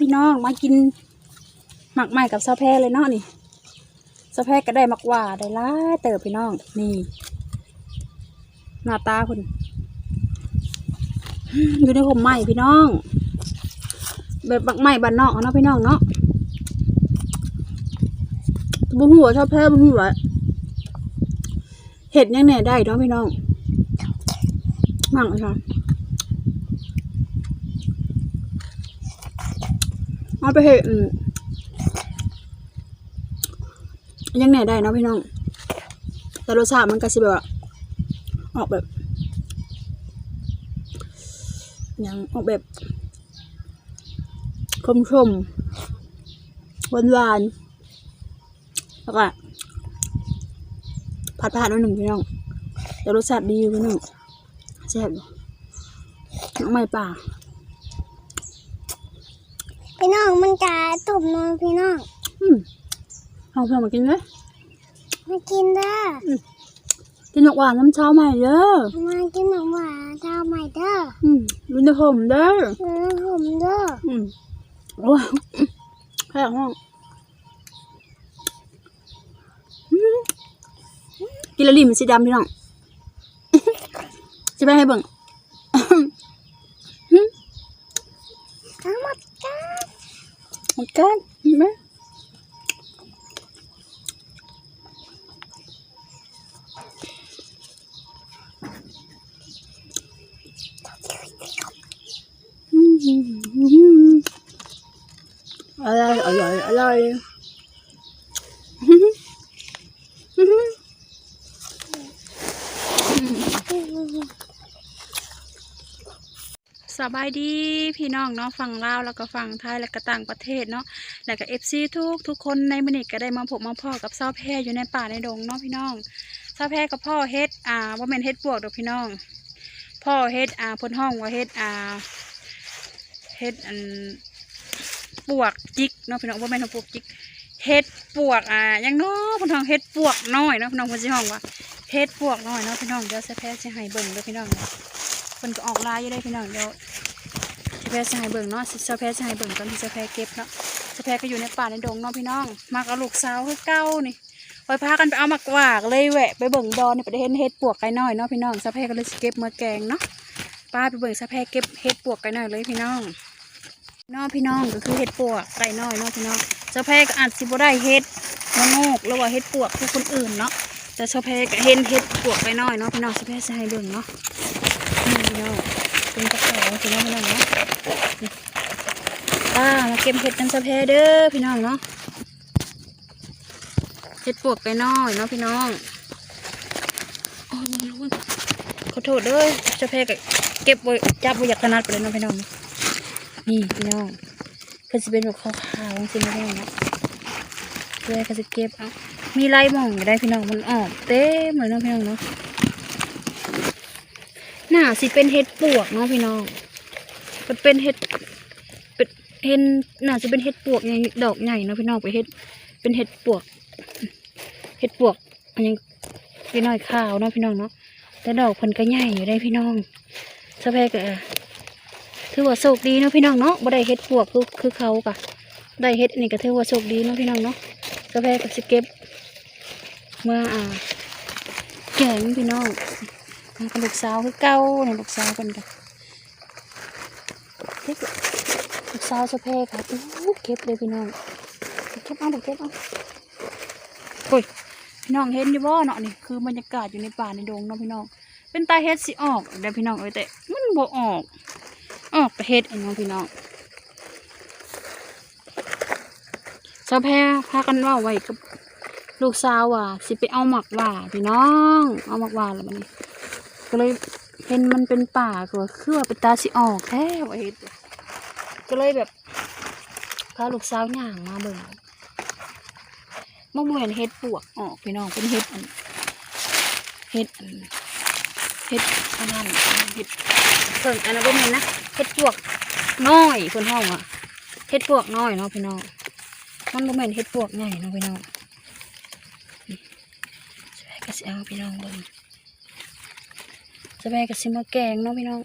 พี่น้องมากินหมักใหม่กับซาแพรเลยเนาะนี่ซาแพรก็ได้หมักหว่าได้ล่าเติบพี่น้องนี่หน้าตาคุณอยู่ในห่มใหม่พี่น้อง แบบหมักใหม่บ้านนอกเนาะพี่น้องเนาะบุ้งหัวชอบแพ้บุ้งหัวเห็ดยังแหน่ได้เนาะพี่น้องหมักค่ะ เอาไปเห็ดอืมยังไหนได้นะพี่น้อง แต่รสชาติมันก็สิแบบ ออกแบบยังออกแบบคมชมหวานหวานๆแล้วก็ผัดผัดนิดหนึ่งพี่น้องแต่รสชาติดีอยู่พี่น้องแซ่บน้องไม่ป่า พี่น้องมันจะตุ่มนอนพี่น้องอืมเอาเพื่อนมากินเลยมากินเด้อกินหยกหวานน้ำเช้าใหม่เด้อมากินหนมหวานเท้าใหม่เด้ออืมมินเดผมเด้อเนื้อผมเด้ออืมโอ้ยแค่ห้องอืมกินและลิมนสีดำพี่น้องจะไปให้เบิ่งทั้งหมดกัน หมดกันเห็นไหมอืมอร่อยอร่อยอร่อย สบายดีพี่น้องเนาะฝั่งลาวแล้วก็ฝั่งไทยแล้วก็ต่างประเทศเนาะแล้วก็เอฟซีทุกทุกคนในมันนี่ก็ได้มาพบมาพ่อกับเศร้าแพรอยู่ในป่าในดงเนาะพี่น้องเศร้าแพรกับพ่อเฮ็ดอ่าว่าเป็นเฮ็ดปวกดอกพี่น้อง พ่อเฮ็ดอ่าพ้นห้องว่าเฮ็ดอ่าเฮ็ดอันปวกจิกเนาะพี่น้องว่าเป็นปวกจิกเฮ็ดปวกอ่ายังเนาะพ้นห้องเฮ็ดปวกน้อยเนาะพี่น้องพ้นสิห้องว่าเฮ็ดปวกน้อยเนาะพี่น้องเดี๋ยวเศร้าแพรจะให้เบิ่งเด้อพี่น้อง เนาะเพิ่นก็ออกลายอยู่ได้พี่น้องเดี๋ยวสแพรจะให้เบิ่งเนาะสแพรจะให้เบิ่งตอนที่สแพรเก็บเนาะสแพรก็อยู่ในป่าในดงเนาะพี่น้องมากับลูกสาวคือเก้านี่คอยพากันไปเอามากวากเลยแหวะไปเบิ่งดอนนี่ไปเห็นเห็ดปวกไก่น้อยเนาะพี่น้องสแพรก็เลยเก็บมาแกงเนาะป้าไปเบิ่งสแพรเก็บเห็ดปวกไก่น้อยเลยพี่น้องน้องพี่น้องก็คือเห็ดปวกไก่น้อยเนาะพี่น้องสแพรก็อาจสิบ่ได้เห็ดมะโงกหรือว่าเห็ดปวกคือคนอื่นเนาะแต่สแพรก็เห็นเห็ดปวกไก่น้อยเนาะพี่น้องสแพรจะให้เบิ่งเนาะ พี่น้องเป็นกระเป๋าพี่น้องพี่น้องเนาะป้ามาเก็บเห็ดกันสะเพเด้อพี่น้องเนาะเห็ดปวกไปน้อยเนาะพี่น้องโอ้ยมันรู้ขอโทษเด้อสะเพก็เก็บไว้จับไว้อยากขนาดไปเลยเนาะพี่น้องนี่พี่น้องเพื่อจะเป็นแบบขาวๆจริงๆไม่ได้นะเพื่อเขาจะเก็บเอามีลายหม่องอยู่ได้พี่น้องมันออกเต็มเลยเนาะพี่น้องเนาะ น่าสิเป็นเห็ดปวกเนาะพี่น้องมันเป็นเห็ดเป็นเห็นน่าจะเป็นเห็ดปวกใหญ่ดอกใหญ่เนาะพี่น้องไปเห็ดเป็นเห็ดปวก เห็ดปวกอันยังพี่น้อยขาวเนาะพี่น้องเนาะแต่ดอกเพิ่นก็ใหญ่อยู่ได้พี่น้องสะเพกถือว่าโชคดีเนาะพี่น้องเนาะบ่ได้เห็ดปวกคือคือเขากะได้เห็ดนนี้ก็ถือว่าโชคดีเนาะพี่น้องเนาะสะเพก็สิเก็บเมื่ออ่าแกงพี่น้อง ลูกสาวคือเก่าเนี่ยลูกสาวเพิ่นก็เก็บลูกสาวสะเพค่ะอู้เก็บเลยพี่น้องเก็บเอาเก็บเอาโอ้ยพี่น้องเห็นอยู่บ่เนาะนี่คือบรรยากาศอยู่ในป่าในดงเนาะพี่น้องเป็นตาเฮ็ดสิออกเดี๋ยวพี่น้องเอ้ยแต่มันบ่ออก ออกแต่เฮ็ดเองเนาะพี่น้องสะเพพากันว่าไว้กับลูกสาวว่าสิไปเอาหมักว่าพี่น้อง เอาหมักว่าแล้วมันนี่ ก็เลยเห็นมันเป็นป่าก็คือว่าเป็นตาสิออกแท้ว่าเฮ็ดก็เลยแบบพาลูกสาวย่างมาเบิ่งมะม่วงเฮ็ดปวกออกพี่น้องเป็นเฮ็ดอันเฮ็ดอันเฮ็ดอันนั้นเฮ็ดเพิ่งอันนั้นบ่แม่นนะเฮ็ดปวกน้อยเพิ่นห้องอะเฮ็ดปวกน้อยเนาะพี่น้องมันบ่แม่นเฮ็ดปวกใหญ่เนาะพี่น้องนี่สบายก็สิเอาพี่น้องเบิ่ง สบายก็สิมาแกงเนาะพี่น้อง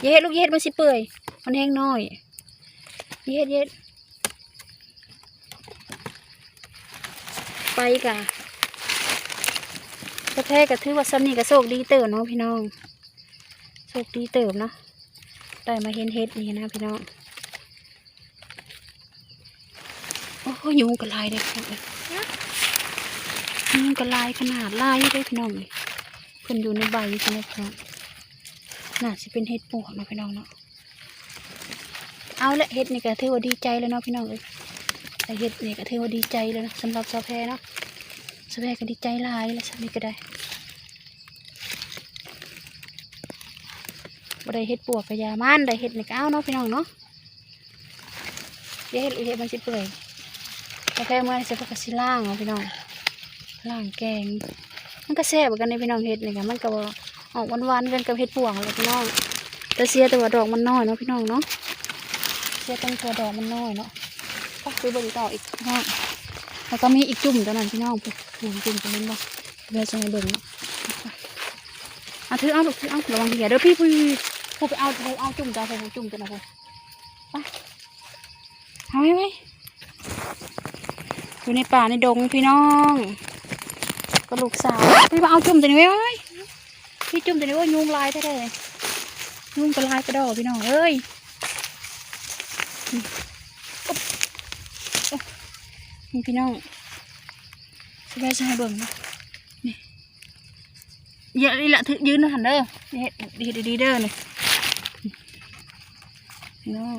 อย่าเฮ็ดลูกอย่าเฮ็ดมันสิเปื่อย มันแห้งน้อยเย็ดเย็ดไปกะประเทศก็ถือว่าซ้ำนี่ก็โชคดีเติบเนาะพี่น้องโชคดีเติบเนาะได้มาเห็นเฮ็ดนี่นะพี่น้องโอ้ยยุงกระลายได้ขนาดยุงกระลายขนาดลายได้พี่น้องนี่ เพิ่นอยู่ในใบใช่ไหมพี่น้องน่าจะเป็นเฮ็ดปวกนะพี่น้องเนาะเอาละเฮ็ดนี่ก็ถือว่าดีใจแล้วเนาะพี่น้องเอ้ยแต่เฮ็ดนี่ก็ถือว่าดีใจแล้วนะสำหรับสาแพรเนาะสาแพรก็ดีใจหลายแล้วสักนี้ก็ได้บ่ได้เฮ็ดปวกกระยามันได้เฮ็ดนี่ก็เอาเนาะพี่น้องเนาะเดี๋ยวเฮ็ดอีเฮ็ดมันสิเปื่อยสาแพเมื่อจะพกกสิล่างเนาะพี่น้องล่างแกง มันก็แซ่บเหมือนกันในพี่น้องเฮ็ดนี่ก็มันก็ออกหวานๆกันกับเฮ็ดปวกเลยพี่น้องแต่เสียแต่ว่าดอกมันน้อยเนาะพี่น้องเนาะเสียตั้งตัวดอกมันน้อยเนาะก็คือเบิ่งต่ออีกเนาะแล้วก็มีอีกจุ่มตัวนั้นพี่น้องพี่จุ่มจุ่มตัวนั้นบ่เดี๋ยวจะให้เบิ่งเนาะเอาถือเอาลูกถือเอาระวังเหียเด้อพี่พี่ผู้ไปเอาผู้เอาจุ่มจ้าผู้จุ่มตัวนั้นผู้ไปเอาไว้ไว้อยู่ในป่าในดงพี่น้อง ก็ลูกสาวพี่มาเอาจุ่มตัวนี้ไว้ไว้พี่จุ่มตัวนี้ว่ายุงลายแท้เลยยุงกระลายกระดอกพี่น้องเอ้ยนี่พี่น้องสบายใจเบิ่งเนาะนี่อย่าอีละถือยืนนะหันเด้อนี่เฮ็ดดีดีเด้อนี่พี่น้อง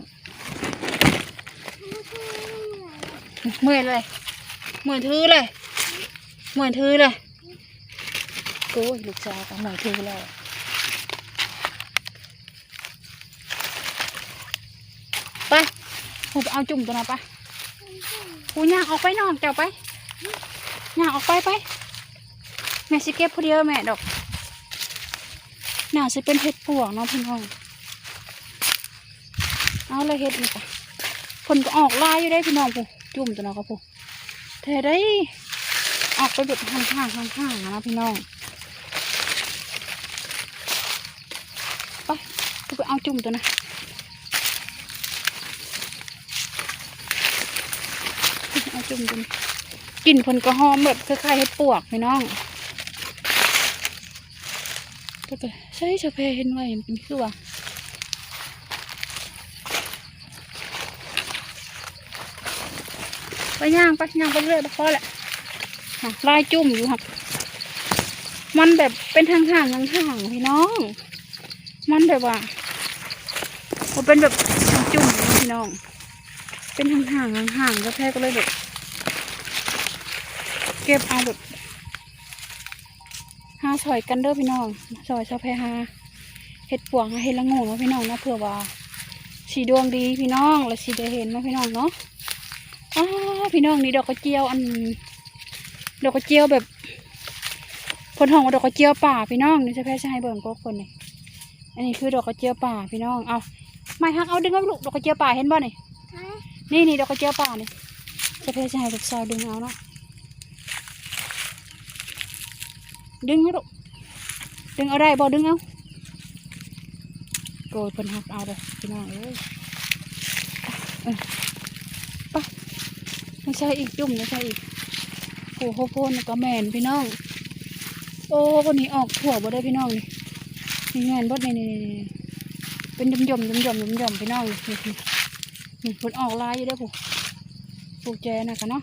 เมื่อยเลยเมื่อยถือเลย เมื่อยถือเลยโอ้ยลูกสาวก็เมื่อยถือแล้วไปผมไปเอาจุ่มตัวนั้นไปกูย่างออกไปนอกเจ้าไปย่างออกไปไป แม่สิเก็บผู้เดียวแม่ดอกน่าสิเป็นเห็ดปวกเนาะพี่น้องเอาเลยเห็ดนี่ไปผลก็ออกลายอยู่ได้พี่น้องผู้จุ่มตัวน้องก็ผู้เธอได้ ออกไปแบบห่างๆห่างๆนะพี่น้องไปกูไปเอาจุ่มตัวนะเอาจุ่มจุ่มกลิ่นผลกระหอมแบบคล้ายๆเห็ดปวกพี่น้องก็จะใช่ชาเพเห็นไว้มันเป็นคือว่าไปย่างไปย่างไปเรื่อยไปพอแหละ ลายจุ่มอยู่หักมันแบบเป็นทางห่างทางห่างๆพี่น้อง มันแบบว่ามันเป็นแบบจุ่มๆพี่น้อง เป็นห่างห่างๆห่างก็แพ้ก็เลยแบบเก็บเอาแบบหาซอยกันเด้อพี่น้องซอยชาวแพหาเห็ดปวงเห็ดละโงูนาะพี่น้องนะเผื่อว่าสีดวงดีพี่น้องและสีได้เห็นนาะพี่น้องเนาะอ้าพี่น้องนี่ดอกกระเจียวอัน ดอกกระเจียวแบบคนห้องว่าดอกกระเจียวป่าพี่น้องนี่ชาวแพจะให้เบิ่งก็คนนี่อันนี้คือดอกกระเจียวป่าพี่น้องเอาไม่ฮักเอาดึงเอาลูกดอกกระเจียวป่าเห็นบ่นี่นี่นี่ดอกกระเจียวป่านี่จะเพชรให้ลูกสาวดึงเอาเนาะดึงเอาลูกดึงเอาได้บ่ดึงเอาโกรธเพิ่นหักเอาเลยพี่น้องเอ้ยเออไปไม่ใช่อีกจุ่มไม่ใช่อีก โอ้โหโพนก็แมนพี่น้อง โอ้คนนี้ออกถั่วบ่ได้พี่น้องนี่แมนบดนี่นี่นี่เป็นยมยมยมยมยมยมพี่น้องนี่นี่นี่ผลออกลายอยู่เด้ผู้ผู้แจนะกันเนาะ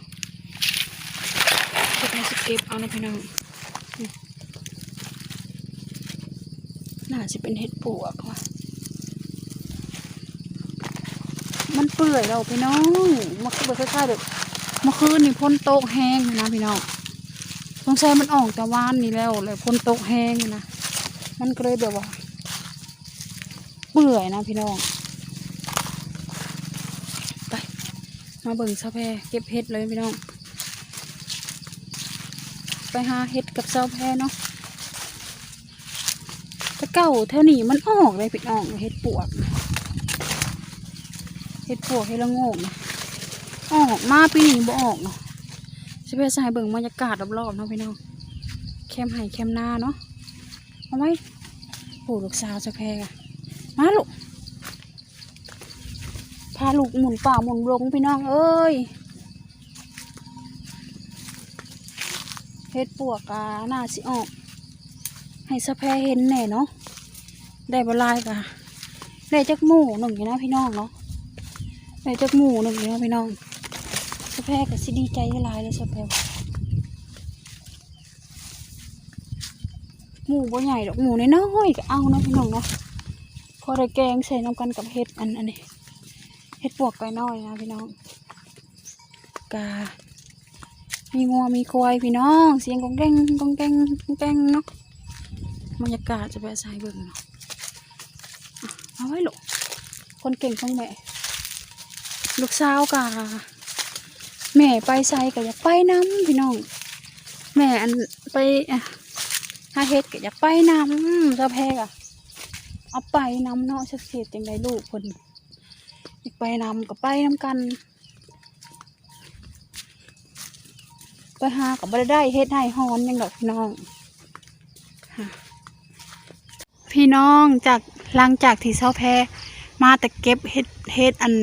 เก็บในสเก็บเอานะพี่น้องน่าจะเป็นเห็ดปวกว่ะมันเปื่อยเราพี่น้องมันคือแบบคล้ายๆแบบ เมื่อคืนนี่พ่นโต๊ะแห้งนะพี่น้องสงสัยมันออกแต่วานนี่แล้วเลยพ่นโต๊ะแห้งนะ มันก็เลยแบบว่า เปื่อยนะพี่น้อง ไป มาเบิ่งซาแพรเก็บเห็ดเลยพี่น้อง ไปหาเห็ดกับซาแพรเนาะต่เก่าเท่านี้มันออกเลยพี่น้องเห็ดปวกน่ะเห็ดปวกเห็ดละโงกนะ ออกมาปีนี้บ่ออกเนาะซาแพรใส่เบิ่งบรรยากาศรอบๆเนาะพี่น้องแคมไห่แคมหน้าเนาะเอาไหมโอ้ลูกสาวซาแพรอะมาลูกพาลูกหมุนป่าหมุนลงพี่น้องเอ้ยเฮ็ดปวกกาหน้าสิออก ให้สะแพเห็นแน่เนาะได้บลายกะได้จักหมู่หนึ่งอยู่นะพี่น้องเนาะได้จักหมู่หนึ่งอยู่นะพี่น้อง แพก็สิดีใจหลายเลยสะแพหมูบ่ใหญ่ดอกหมู่น้อยก็เอาเนาะพี่น้องเนาะพอได้แกงใส่น้ำกันกับเห็ดอันอันนี้เห็ดปวกไก่น้อยนะพี่น้องกามีงัวมีควายพี่น้องเสียงกองแกงกองแกงกองแกงเนาะบรรยากาศจะไปสายเบิ่งเนาะเอาไว้ลูกคนเก่งของแม่ลูกสาวกา แม่ไปใส่ก็อยากไปน้ำพี่น้อง แม่อันไปหาเฮ็ดก็อยากไปน้ำเจ้าแพกอะเอาไปน้ำเนาะสักเสียจังไดลูกคนอยากไปน้ำก็ไปน้ำกัน ไปหากับบ่ได้ได้เฮ็ดให้ฮอนยังดอกพี่น้องพี่น้องจากหลังจากที่เช้าแพมาแต่เก็บเฮ็ดเฮ็ดอัน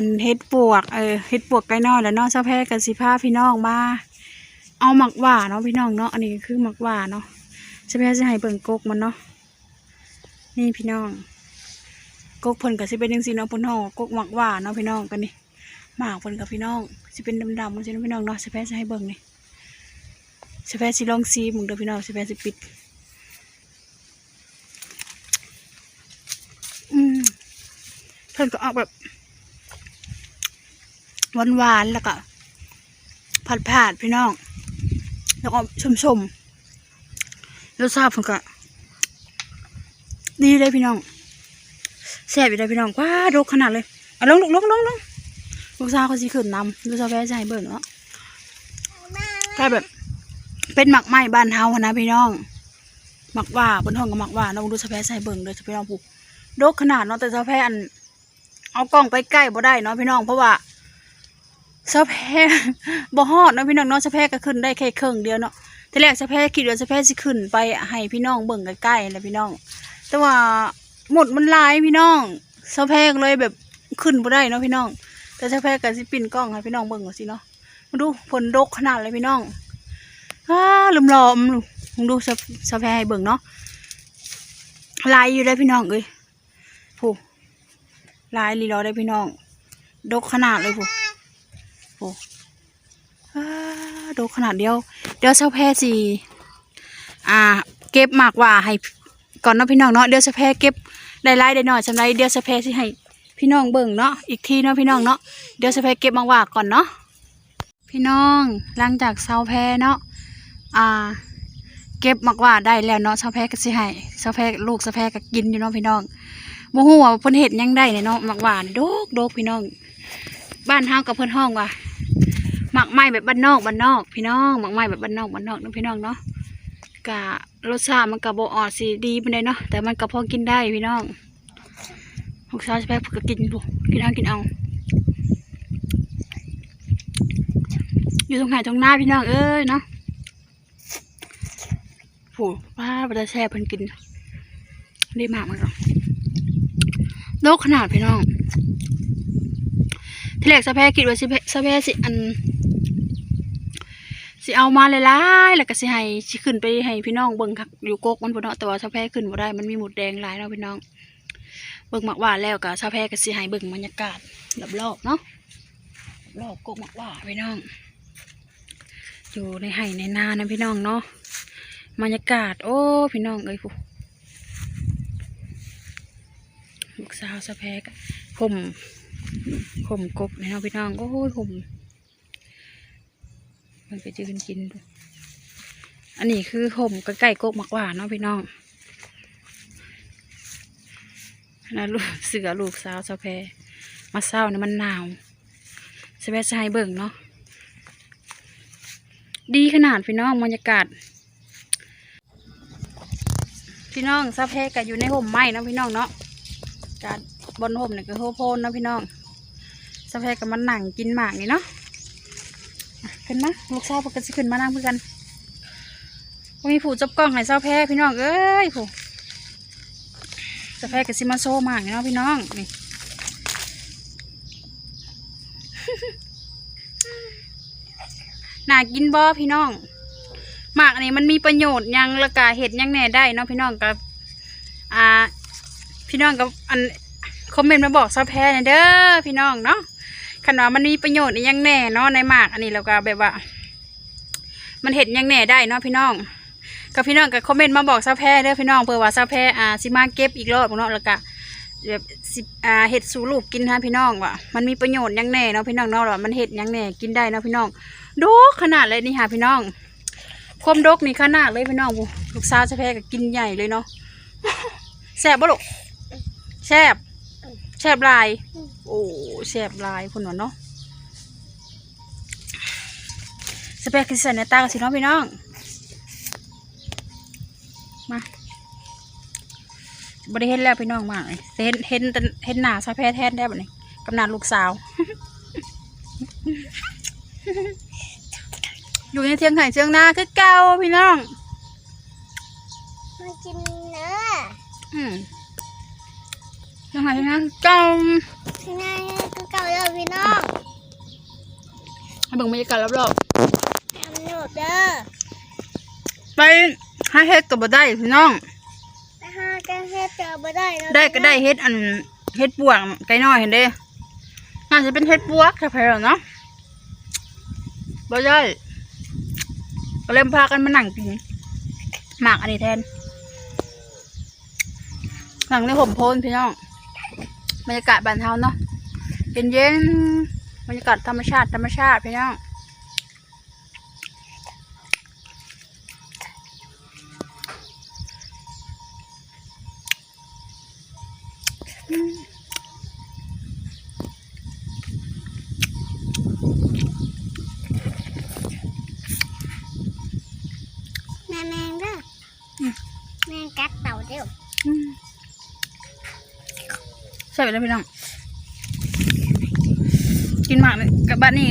อันเฮ็ดปวกเออเฮ็ดปวกไก่น้อยแล้วเนาะเช้าแพกับสิพาพี่น้องมาเอาหมักหว่าเนาะพี่น้องเนาะอันนี้ก็คือหมักหว่าเนาะเช้าแพจะให้เบิ่งกกมันเนาะนี่พี่น้องกกเพิ่นก็สิเป็นจังซี่เนาะเพิ่นห่อกกหมักหว่าเนาะพี่น้องกันนี่หมากเพิ่นกับพี่น้องสิเป็นดำๆมันสิเนาะพี่น้องเนาะสิแพ้สิให้เบิ่งนี่สิแพ้สิลองซีมึงเด้อพี่น้องสิแพ้สิปิดอืมเพิ่นก็ออกแบบ หวานๆแล้วก็ผัดผาดพี่น้อง แล้วก็ชมๆรสชาติเพิ่นก็ดีเลยพี่น้องแซ่บอยู่เลยพี่น้องว้าดกขนาดเลยอาลงลงลงลงลงลูกสาวเขาสิขึ้นนำลูกสาวแพ้ใจเบิ่งเนาะก็แบบ เป็นหมักไหม้บ้านเฮานนะพี่น้องหมักว่าบนห้องกับหมักว่าเนาะลูสาแพ้ใส่เบิ่งเลยจะพี่น้องผูกดกขนาดเนาะแต่สาแพ้อันเอากล้องไปใกล้บ่ได้เนาะพี่น้องเพราะว่า สาวแพ้บ่ฮอดเนาะพี่น้องเนาะสาวแพ้ก็ขึ้นได้แค่ครึ่งเดียวเนาะทีแรกสาวแพ้คิดว่าสาวแพ้สิขึ้นไปให้พี่น้องเบิ่งใกล้ๆแหละพี่น้อง แต่ว่าหมดมันลายพี่น้องสาวแพกเลยแบบขึ้นบ่ได้เนาะพี่น้อง แต่ถ้าแพ้กันสิปิ่นกล้องให้พี่น้องเบิ่งก่อนสิเนาะมาดูผลดกขนาดเลยพี่น้องอ้าลืมหลอมลูกมึงดูสะสะแพรให้เบิ่งเนาะลายอยู่ได้พี่น้องเอ้ยผู้ลายลีรอได้พี่น้อง ดกขนาดเลยผู้ ผู้อ้ดกขนาดเดียว เดี๋ยวสะแพรสิอ่า เก็บหมากว่าให้ก่อนเนาะพี่น้องเนาะเดี๋ยวสะแพรเก็บได้หลายได้หน่อยสำไรเดี๋ยวสะแพรสิให้พี่น้องเบิ่งเนาะอีกทีเนาะพี่น้องเนาะเดี๋ยวสะแพรเก็บมากว่าก่อนเนาะพี่น้องหลังจากเซาแพเนาะอ่า เก็บมักว่าได้แล้วเนาะเซาแพก็สิให้เซาแพลูกเซาแพก็กินอยู่เนาะพี่น้องบ่ฮู้ว่าเพิ่นเฮ็ดยังได้เนาะมักว่านี่โดกโดกพี่น้อง บ้านเฮากับเพิ่นห้องว่า หมักไม้แบบบ้านนอกบ้านนอก พี่น้องหมักไม้แบบบ้านนอกบ้านนอกนะพี่น้องเนาะกะรสชาติมันก็บ่ออดสิดีปานใดเนาะแต่มันก็พอกินได้พี่น้องลูกสาวจะไปฝึกก็กินดูกินเอากินเอา อยู่ตรงไหนตรงหน้าพี่น้องเอ้ยเนาะโหว้าบัตรแช่เพิ่นกินได้มากมันหรอโลกขนาดพี่น้องทีแรกสะแพคิดว่าสิเพสะแพสิอัน สิเอามาเลยล่ๆแล้วก็สิให้สิขึ้นไปให้พี่น้องเบิ่งคักอยู่กกมันพุ่นเนาะแต่ว่าสะแพขึ้นบ่ได้มันมีหมุดแดงหลายเนาะพี่น้อง เบิ่งหมักหว่าแล้วก็ชาวแพรก็สิให้เบิ่งบรรยากาศรอบๆเนาะรอบกกหมักหว่าพี่น้อง อยู่ในไห่ในนานะพี่น้องเนาะบรรยากาศ โอ้พี่น้องเอ้ยผู้ลูกสาวชาวแพรก็ผมผมกบนี่เนาะพี่น้องโอ้ยผม มันไปยืนกิน อันนี้คือผมใกล้ๆกกหมักหว่าเนาะพี่น้องนะลูกเสือลูกสาวสาวแพรมาเศร้าเนี่ยมันหนาวสบายเบิ่งเนาะดีขนาดพี่น้องบรรยากาศ พี่น้องสาวแพก็อยู่ในห่มไม้เนาะพี่น้องเนาะการบนห่มเนี่ยก็โฮโพนเนาะพี่น้องสาวแพก็มันหนังกินหมากนี่เนาะ ขึ้นมาลูกสาวปกติขึ้นมานั่งเพื่อกันบ่มีผู้จับกล้องให้สาแพรพี่น้องเอ้ยผู้สะแพรกับซิมาโซมากเนาะพี่น้องนี่น่ากินบ่พี่น้องหมากนนี้มันมีประโยชน์ยังละกาเห็ดยังแหน่ได้เนาะพี่น้องกับอ่า พี่น้องกับอันคอมเมนต์มาบอกซอแพ้หน่อยเด้อพี่น้องเนาะ คันว่ามันมีประโยชน์อหยังแหน่เนาะในหมากอันนี้แล้วก็แบบว่า มันเห็ดยังแหน่ได้เนาะพี่น้องกับพี่น้องกับคอมเมนต์มาบอกซอแพ้เด้อพี่น้องเพื่อว่าซอแพ้อ่าสิมาเก็บอีกรอบเนาะแล้วก็แบบสิอ่าเห็ดสู่ลูกกินฮะพี่น้องว่ามันมีประโยชน์ยังแหน่เนาะพี่น้องเนาะว่ามันเห็ดยังแหน่กินได้เนาะพี่น้องดกขนาดเลยนี่ค่ะพี่น้องความดกนี่ขนาดเลยพี่น้องลูกสาวซอแพ้ก็กินใหญ่เลยเนาะแซ่บบ่ลูกแซบ แซบลาย โอ้แซบลายคนหนเนาะสเปกคือใส่ในตากันสิเนาะพี่น้อง มาบริเห็นแล้วพี่น้องมากเลยแต่เห็นเห็นแต่เห็นหน้าซาแพ้แทนได้แบบนี้กำนันลูกสาว อยู่ในเทียงไห่เชียงนาคือเก่าพี่น้อง มากินเนื้ออืมเที ยงไห่เชียงนาคือเก่าที่ไหนก็เก่าแล้วพี่น้องให้เบิ่งบรรยากาศรอบทำหนูเด้อไปหาเฮ็ดกับบ่ได้พี่น้องไปหากันเฮ็ดเจอบ่ได้ได้ก็ได้เฮ็ดอันเฮ็ดปวกไก่น้อยเห็นเด้น่าจะเป็นเฮ็ดปวกถ้าไปแล้วเนาะบ่ได้ก็เริ่มพากันมานั่งกินหมากอันนี้แทนหลังในผมโพนพี่น้อง บรรยากาศบ้านเฮาเนาะเย็นเย็นๆบรรยากาศธรรมชาติธรรมชาติพี่น้องอืมแม่แมงเด้ออแมงกัดเต่าเด้ออืมใช่ไปแล้วพี่น้อง กินหมากเลยกับบ้านนี่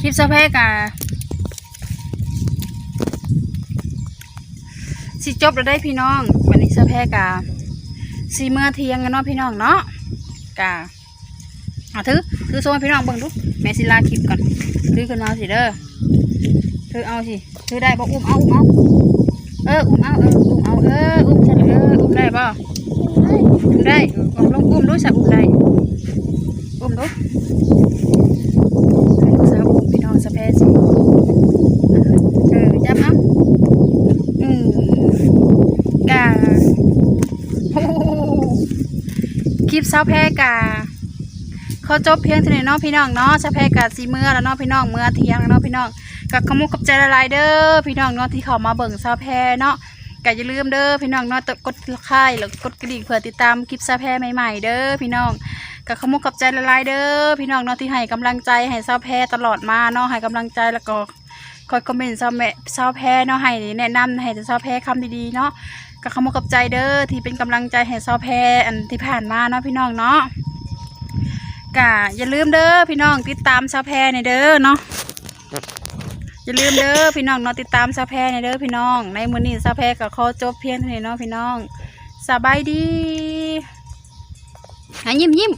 คลิปสะเพกอะสิจบแล้วได้พี่น้องวันนี้สะเพกอะสีเมื่อเทียงกันเนาะพี่น้องเนาะกะอะถือถือโซ่พี่น้องเบิ่งดูแม่สิลาคลิปก่อนถือขึ้นมาสิเด้อถือเอาสิถือได้บอกอุ้มเอาอุ้มเอาเอออุ้มเอาเอออุ้มเอาเอออุ้มฉันเอออุ้มได้ป่ะ อุ้มได้เออเอาลองอุ้มดูสักอุ้มได้อุ้มดูให้ลูกสาวอุ้มพี่น้องสะเพสิเออจับเอาอืมกาคลิปสาวแพรกาเขาจบเพียงเท่านี้เนาะพี่น้องเนาะสาวแพกาสีเมื่อแล้วเนาะพี่น้องเมื่อเที่ยงแล้วเนาะพี่น้องกับขมุกกับใจละลายเด้อพี่น้องเนาะที่เขามาเบิ่งสาวแพเนาะ ก็อย่าลืมเด้อพี่น้องเนาะกดค่ายแล้วกดกระดิ่งเพื่อติดตามคลิปซาแพรใหม่ๆเด้อพี่น้องก็ขมุกกับใจละลายเด้อพี่น้องเนาะที่ให้กำลังใจให้ซาแพรตลอดมาเนาะให้กำลังใจแล้วก็คอยคอมเมนต์ซาแม่ซาแพรเนาะให้แนะนำให้ซาแพรคำดีๆเนาะก็ขมุกกับใจเด้อที่เป็นกำลังใจให้ซาแพรอันที่ผ่านมาเนาะพี่น้องเนาะก็อย่าลืมเด้อพี่น้องติดตามซาแพรในอยเด้อเนาะ อย่าลืมเด้อพี่น้องเนาะติดตามซาแพรในเด้อพี่น้อง ในมือนี้ซาแพรก็ขอจบเพียงเท่านี้เนาะพี่น้องสบายดีอะยิ้มยิ้ม